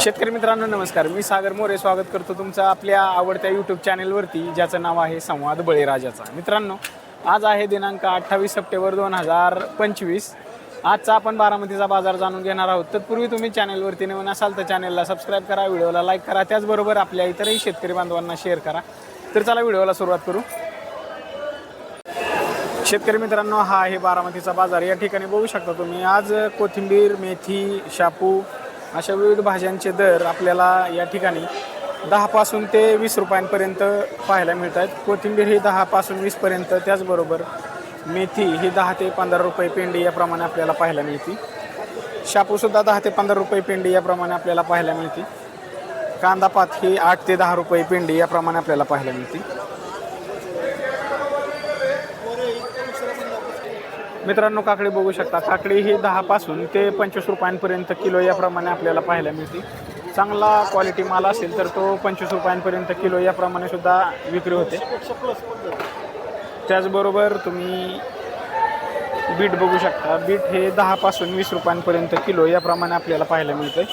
शेतकरी मित्रांनो नमस्कार. मी सागर मोरे स्वागत करतो तुमचं आपल्या आवडत्या यूट्यूब चॅनेलवरती ज्याचं नाव आहे संवाद बळीराजाचा. मित्रांनो आज आहे दिनांक अठ्ठावीस सप्टेंबर दोन हजार पंचवीस. आजचा आपण बारामतीचा बाजार जाणून घेणार आहोत. तत्पूर्वी तुम्ही चॅनेलवरती नवीन असाल तर चॅनेलला सबस्क्राईब करा व्हिडिओला लाईक करा. त्याचबरोबर आपल्या इतरही शेतकरी बांधवांना शेअर करा. तर चला व्हिडिओला सुरुवात करू. शेतकरी मित्रांनो हा आहे बारामतीचा बाजार. या ठिकाणी बघू शकता तुम्ही आज कोथिंबीर मेथी शापू अशा विविध भाज्यांचे दर आपल्याला या ठिकाणी दहापासून ते वीस रुपयांपर्यंत पाहायला मिळत आहेत कोथिंबीर ही दहापासून वीसपर्यंत त्याचबरोबर मेथी ही दहा ते पंधरा रुपये पेंडी याप्रमाणे आपल्याला पाहायला मिळते. शापूसुद्धा दहा ते पंधरा रुपये पेंडी याप्रमाणे आपल्याला पाहायला मिळते. कांदापात ही आठ ते दहा रुपये पेंडी याप्रमाणे आपल्याला पाहायला मिळते. मित्रांनो काकडी बघू शकता. काकडी ही दहापासून ते पंचवीस रुपयांपर्यंत किलो याप्रमाणे आपल्याला पाहायला मिळते. चांगला क्वालिटी माल असेल तर तो पंचवीस रुपयांपर्यंत किलो याप्रमाणे सुद्धा विक्री होते. त्याचबरोबर तुम्ही बीट बघू शकता. बीट हे दहापासून वीस रुपयांपर्यंत किलो याप्रमाणे आपल्याला पाहायला मिळते.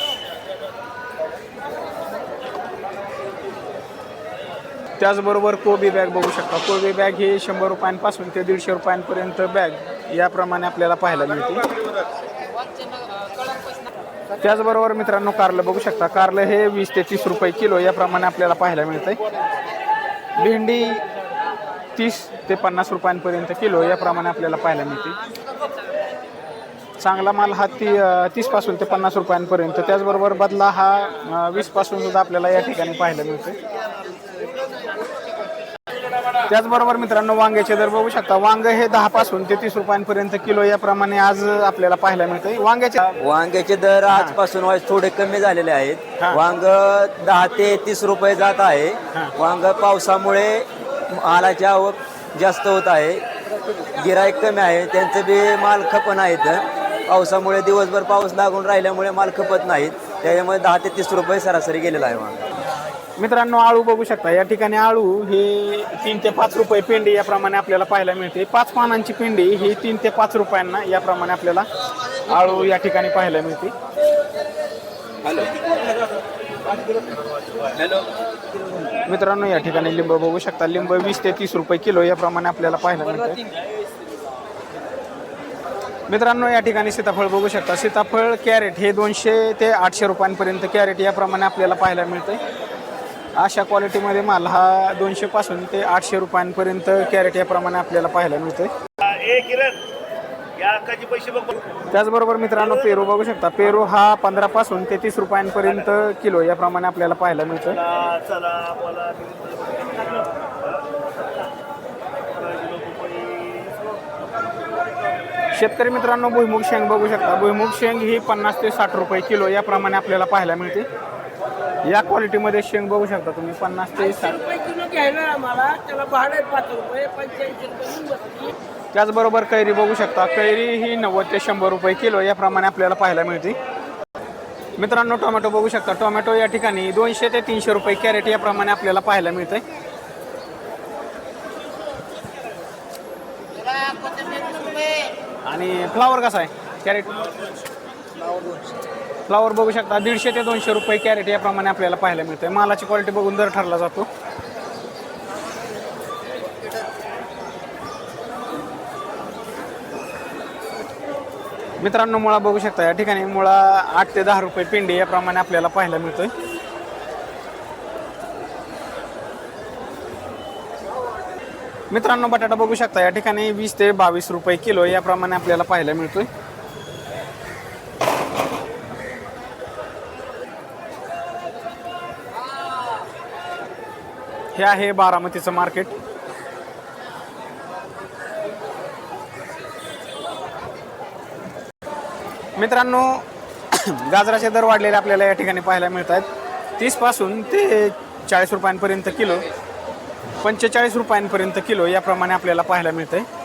त्याचबरोबर कोबी बॅग बघू शकता. कोबी बॅग हे शंभर रुपयांपासून ते दीडशे रुपयांपर्यंत बॅग याप्रमाणे आपल्याला पाहायला मिळते त्याचबरोबर मित्रांनो कारलं बघू शकता. कारलं हे वीस ते तीस रुपये किलो याप्रमाणे आपल्याला पाहायला मिळते भेंडी तीस ते पन्नास रुपयांपर्यंत किलो याप्रमाणे आपल्याला पाहायला मिळते चांगला माल हा ती तीसपासून ते पन्नास रुपयांपर्यंत. त्याचबरोबर बदला हा वीसपासून सुद्धा आपल्याला या ठिकाणी पाहायला मिळते त्याचबरोबर मित्रांनो वांग्याचे दर बघू शकता. वांग हे दहा पासून ते तीस रुपयांपर्यंत किलो याप्रमाणे आज आपल्याला पाहायला मिळते वांग्याचे वांग्याचे दर आजपासून थोडे कमी झालेले आहेत. वांग दहा ते तीस रुपये जात आहे. वांग पावसामुळे मालाची आवक जास्त होत आहे. गिराईक कमी आहे. त्यांचं बी माल खपन आहेत. पावसामुळे दिवसभर पाऊस लागून राहिल्यामुळे माल खपत नाहीत. त्याच्यामुळे दहा ते तीस रुपये सरासरी गेलेला आहे वांग. मित्रांनो आळू बघू शकता. या ठिकाणी आळू हे तीन ते पाच रुपये पेंडी याप्रमाणे आपल्याला पाहायला मिळते. पाच पानांची पेंडी ही तीन ते पाच रुपयांना याप्रमाणे आपल्याला आळू या ठिकाणी पाहायला मिळते. मित्रांनो या ठिकाणी लिंब बघू शकता. लिंब वीस ते तीस रुपये किलो याप्रमाणे आपल्याला पाहायला मिळते. मित्रांनो या ठिकाणी सीताफळ बघू शकता. सीताफळ कॅरेट हे दोनशे ते आठशे रुपयांपर्यंत कॅरेट याप्रमाणे आपल्याला पाहायला मिळते. अशा क्वालिटीमध्ये माल हा दोनशे पासून ते आठशे रुपयांपर्यंत कॅरेट याप्रमाणे आपल्याला पाहायला मिळते ए किरण या अक्काचे पैसे बघ. त्याचबरोबर मित्रांनो पेरू बघू शकता. पेरू हा पंधरा पासून ते तीस रुपयांपर्यंत किलो याप्रमाणे आपल्याला पाहायला मिळतं चला चला मला शेतकरी मित्रांनो भुईमुग शेंग बघू शकता. भुईमुग शेंग ही पन्नास ते साठ रुपये किलो याप्रमाणे आपल्याला पाहायला मिळते. या क्वालिटीमध्ये शेंग बघू शकता तुम्ही पन्नास ते साठ. रुपये किलो घ्यायला आम्हाला त्याला भाडं पाच रुपये पंच्याऐंशी त्याचबरोबर कैरी बघू शकता. कैरी ही नव्वद ते शंभर रुपये किलो याप्रमाणे आपल्याला पाहायला मिळते. मित्रांनो टोमॅटो बघू शकता. टोमॅटो या ठिकाणी दोनशे ते तीनशे रुपये कॅरेट याप्रमाणे आपल्याला पाहायला मिळते आणि फ्लावर कसा आहे? कॅरेट? फ्लावर बघू शकता दीडशे ते दोनशे रुपये कॅरेट याप्रमाणे आपल्याला पाहायला मिळते मालाची क्वालिटी बघून दर ठरला जातो. मित्रांनो मुळा बघू शकता या ठिकाणी मुळा आठ ते दहा रुपये पिंडी याप्रमाणे आपल्याला पाहायला मिळतोय. मित्रांनो बटाटा बघू शकता या ठिकाणी वीस ते बावीस रुपये किलो याप्रमाणे आपल्याला पाहायला मिळतोय. हे आहे बारामतीचं मार्केट. मित्रांनो गाजराचे दर वाढलेले आपल्याला या ठिकाणी पाहायला मिळत आहेत तीसपासून ते चाळीस रुपयांपर्यंत किलो पंचेचाळीस रुपयांपर्यंत किलो याप्रमाणे आपल्याला पाहायला मिळतं आहे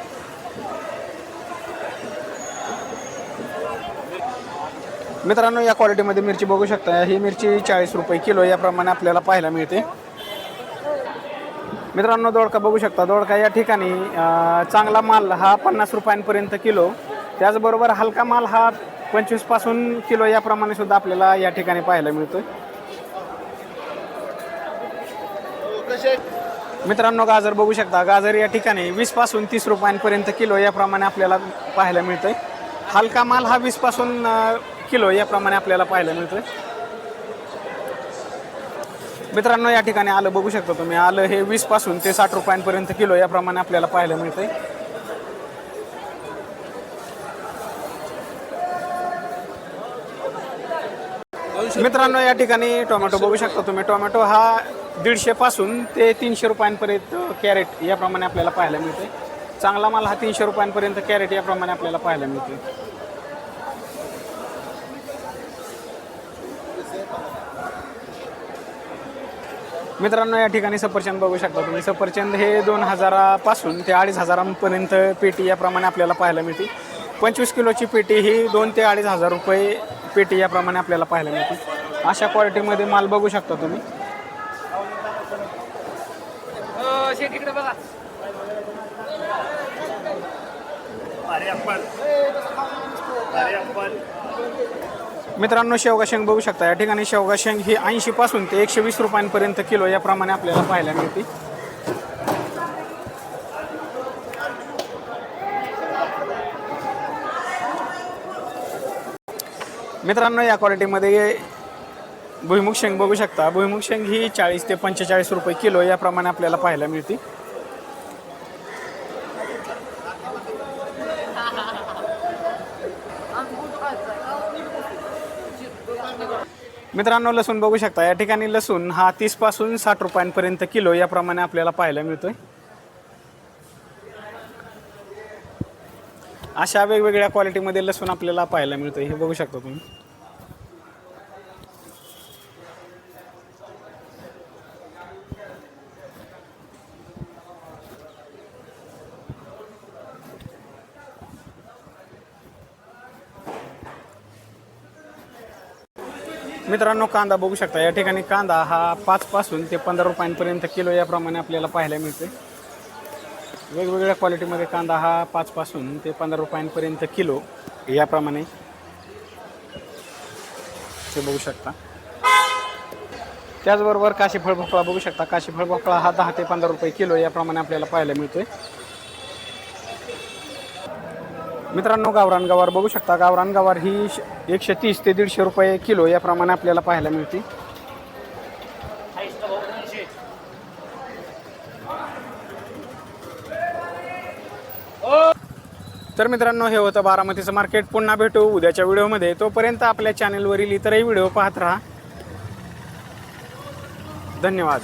मित्रांनो या क्वालिटीमध्ये मिरची बघू शकता. ही मिरची चाळीस रुपये किलो याप्रमाणे आपल्याला पाहायला मिळते. मित्रांनो दोडका बघू शकता. दोडका या ठिकाणी चांगला माल हा पन्नास रुपयांपर्यंत किलो. त्याचबरोबर हलका माल हा पंचवीसपासून किलो याप्रमाणे सुद्धा आपल्याला या ठिकाणी पाहायला मिळतोय. मित्रांनो गाजर बघू शकता. गाजर या ठिकाणी वीसपासून तीस रुपयांपर्यंत किलो याप्रमाणे आपल्याला पाहायला मिळतोय. हलका माल हा वीसपासून किलो याप्रमाणे आपल्याला पाहायला मिळतोय. मित्रांनो या ठिकाणी आलं बघू शकता तुम्ही आलं हे वीसपासून ते साठ रुपयांपर्यंत किलो याप्रमाणे आपल्याला पाहायला मिळतंय. मित्रांनो या ठिकाणी टोमॅटो बघू शकता तुम्ही. टोमॅटो हा दीडशे पासून ते तीनशे रुपयांपर्यंत कॅरेट याप्रमाणे आपल्याला पाहायला मिळते चांगला माल हा तीनशे रुपयांपर्यंत कॅरेट याप्रमाणे आपल्याला पाहायला मिळते मित्रांनो या ठिकाणी सफरचंद बघू शकता तुम्ही. सफरचंद हे दोन हजारापासून ते अडीच हजारांपर्यंत पेटी याप्रमाणे आपल्याला पाहायला मिळते. पंचवीस किलोची पेटी ही दोन ते अडीच हजार रुपये पेटी याप्रमाणे आपल्याला पाहायला मिळते. अशा क्वालिटीमध्ये माल बघू शकता तुम्ही. अरे मित्रांनो शेवगा शेंग बघू शकता. या ठिकाणी शेवगा शेंग ही ऐंशी पासून ते एकशे वीस रुपयांपर्यंत किलो याप्रमाणे आपल्याला पाहायला मिळते. मित्रांनो या क्वालिटीमध्ये भुईमुग शेंग बघू शकता. भुईमुग शेंग ही चाळीस ते पंचेचाळीस रुपये किलो याप्रमाणे आपल्याला पाहायला मिळते. मित्रांनो लसूण बघू शकता. या ठिकाणी लसूण हा तीसपासून साठ रुपयांपर्यंत किलो याप्रमाणे आपल्याला पाहायला मिळतोय. अशा वेगवेगळ्या क्वालिटीमध्ये लसूण आपल्याला पाहायला मिळतोय. हे बघू शकता तुम्ही. मित्रांनो कांदा बघू शकता. या ठिकाणी कांदा हा पाचपासून ते पंधरा रुपयांपर्यंत किलो याप्रमाणे आपल्याला पाहायला मिळते वेगवेगळ्या क्वालिटीमध्ये कांदा हा पाचपासून ते पंधरा रुपयांपर्यंत किलो याप्रमाणे ते बघू शकता. त्याचबरोबर काशी फळ भोपळा बघू शकता. काशी फळ भोपळा हा दहा ते पंधरा रुपये किलो याप्रमाणे आपल्याला पाहायला मिळतोय. मित्रांनो गावरान गवार बघू शकता. गावरान गवार ही श- एकशे तीस ते दीडशे रुपये किलो याप्रमाणे आपल्याला पाहायला मिळते. तर मित्रांनो हे होतं बारामतीचं मार्केट. पुन्हा भेटू उद्याच्या व्हिडिओमध्ये. तोपर्यंत आपल्या चॅनलवरील इतरही व्हिडिओ पाहत राहा. धन्यवाद.